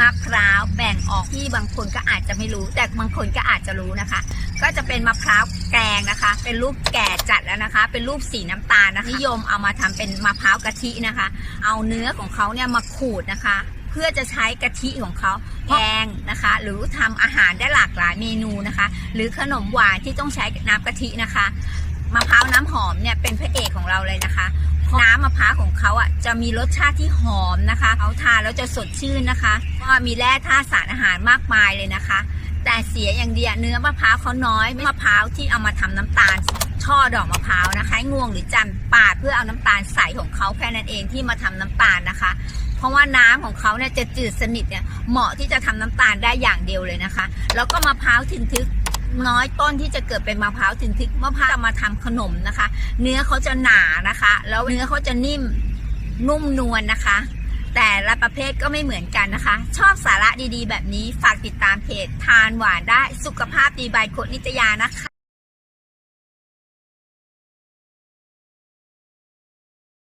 มะพร้าวแบ่งออกที่บางคนก็อาจจะไม่รู้ แต่บางคนก็อาจจะรู้นะคะ ก็จะเป็นมะพร้าวแกงนะคะ เป็นรูปแก่จัดแล้วนะคะ เป็นรูปสีน้ำตาลนะคะนิยมเอามาทำเป็นมะพร้าวกะทินะคะ เอาเนื้อของเขาเนี่ยมาขูดนะคะ เพื่อจะใช้กะทิของเขาแกงนะคะ หรือทำอาหารได้หลากหลายเมนูนะคะ หรือขนมหวานที่ต้องใช้น้ำกะทินะคะมะพร้าวน้ำหอมเนี่ยเป็นพระเอกของเรา มะพร้าวของเขาอะจะมีรสชาติที่หอมนะคะเขาทานแล้วจะสดชื่นนะคะเพราะว่ามีแร่ธาตุสารอาหารมากมายเลยนะคะ แต่เสียอย่างเดียวเนื้อมะพร้าวเขาน้อยมะพร้าวที่เอามาทำน้ำตาลช่อดอกมะพร้าวนะคะงวงหรือจันปาดเพื่อเอาน้ำตาลใสของเขาแค่นั้นเองที่มาทำน้ำตาลนะคะ เพราะว่าน้ำของเขาเนี่ยจะจืดสนิทเนี่ยเหมาะที่จะทำน้ำตาลได้อย่างเดียวเลยนะคะ แล้วก็มะพร้าวถึงทึก น้อยต้นที่จะเกิดเป็นมะพร้าวถึงทิกมะพร้าวมาทำขนมนะคะ เนื้อเขาจะหนานะคะ แล้วเนื้อเขาจะนิ่มนุ่มนวลนะคะ แต่ละประเภทก็ไม่เหมือนกันนะคะ ชอบสาระดีๆ แบบนี้ฝากติดตามเพจทานหวานได้สุขภาพดีบายโคนิตยานะคะ